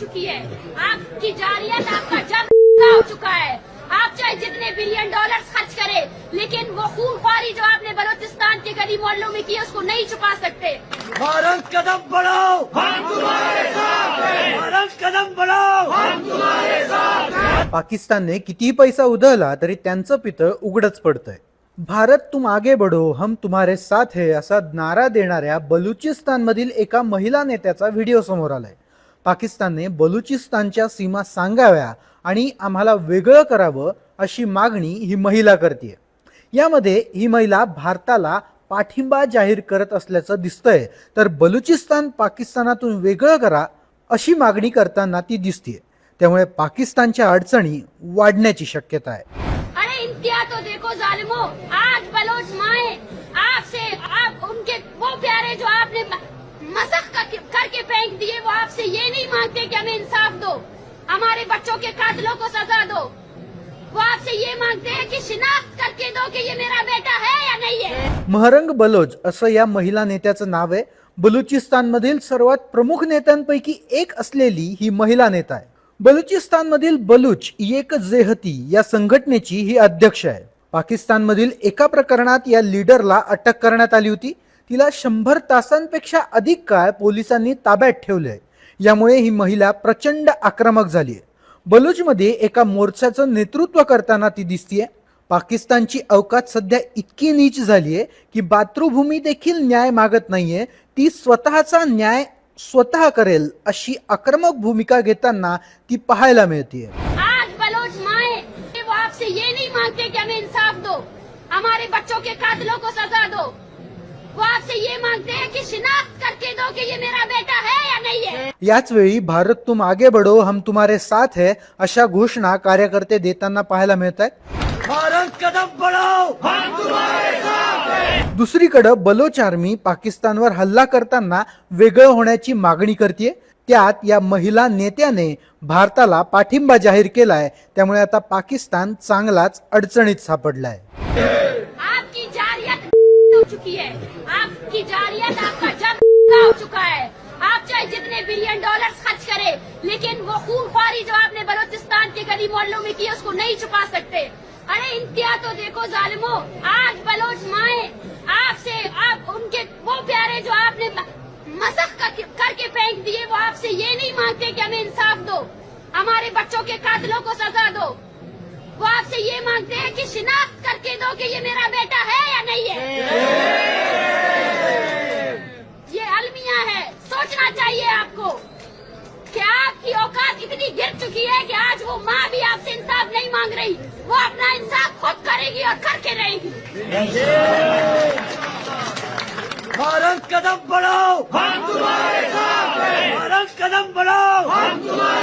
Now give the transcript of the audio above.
चुकी है। आपकी जारियत आपका जब हो चुका है। आप चाहे जितने बिलियन डॉलर्स खर्च करें लेकिन वो खूनख्वारी जो आपने बलूचिस्तान के गली मोहल्लों में की उसको नहीं छुपा सकते। भारत कदम बढ़ाओ। हम तुम्हारे साथ भारत कदम बढ़ाओ। हम पाकिस्तानने कितीही पैसा उधळला तरी त्यांचं पितळ उघडच पडतंय. भारत तुम आगे बढो हम तुम्हारे साथ है असा नारा देणाऱ्या बलुचिस्तानमधील एका महिला नेत्याचा व्हिडिओ समोर आलाय. पाकिस्तानने बलुचिस्तानच्या सीमा सांगाव्या आणि आम्हाला वेगळं करावं अशी मागणी ही महिला करते यामध्ये ही महिला भारताला पाठिंबा जाहीर करत असल्याचं दिसतंय. तर बलुचिस्तान पाकिस्तानातून वेगळं करा अशी मागणी करताना ती दिसते त्यामुळे पाकिस्तानच्या अडचणी वाढण्याची शक्यता आहे. अरे इंतहा तो देखो जालिमो आज बलोच माए आपसे आप उनके वो प्यारे जो आपने मसख करके फेंक दिए वो आपसे ये नहीं मांगते कि हमें इंसाफ दो। हमारे बच्चों के कातलों को सजा दो। वो आपसे ये मांगते हैं कि शिनाख्त करके दो कि ये मेरा बेटा है या नहीं है। महरंग बलोच असं या महिला नेत्याचं नाव आहे. बलुचिस्तानमधील सर्वात प्रमुख नेत्यांपैकी एक असलेली ही महिला नेता आहे. बलुचिस्तानमधील बलूच एक जेहती या संघटनेची ही अध्यक्ष आहे. पाकिस्तानमधील एका प्रकरणात या लीडरला अटक करण्यात आली होती. तिला शंभर तासांपेक्षा अधिक काळ पोलिसांनी ताब्यात ठेवले यामुळे ही महिला प्रचंड आक्रमक झाली आहे. बलूचमध्ये एका मोर्चाचं नेतृत्व करताना ती दिसतीये. पाकिस्तानची अवकात सध्या इतकी नीच झाली आहे की मातृभूमी देखील न्याय मागत नाहीये. ती स्वतःचा न्याय स्वतः करेल अशी आक्रमक भूमिका घेताना ती पाहायला मिळते आज बलोच माए वो आपसे ये नहीं मांगते कि हमें इंसाफ दो. हमारे बच्चों के कातलों को सजा दो. मांगते हैं कि शिनाख्त करके दो कि ये मेरा बेटा है या नहीं है। याच वेळी भारत तुम आगे बढो हम तुम्हारे साथ है अशा घोषणा कार्यकर्ते देताना पाहायला मिळत आहेत भारत कदम बढ़ाओ। हम दुसरीकडं बलोच आर्मी पाकिस्तानवर हल्ला करताना वेगळं होण्याची मागणी करते त्यात या महिला नेत्याने भारताला पाठिंबा जाहीर केलाय. त्यामुळे आता पाकिस्तान चांगलाच अडचणीत सापडलाय. आपकी जारियत आपका जब हो चुका है। आप चाहे जितने बिलियन डॉलर खर्च करें लेकिन वो खून खूनख्वारी जो आपने बलोचिस्तान के गली मोहल्लों में की उसको नहीं छुपा सकते। अरे इंतिया तो देखो जालिमो आज बलोच माए आपसे आप उनके वो प्यारे जो आपने मसख कर- करके फेंक दिए वो आपसे ये नहीं मांगते कि हमें इंसाफ दो हमारे बच्चों के कातलों को सजा दो। वो आपसे ये मांगते हैं कि शिनाख्त करके दो कि ये मेरा बेटा है चुकी है कि आज वो माँ भी आपसे इंसाफ नहीं मांग रही वो अपना इंसाफ खुद करेगी और करके रहेगी। भारत कदम बढ़ाओ। हम तुम्हारे साथ भारत कदम बढ़ाओ। हम तुम्हारे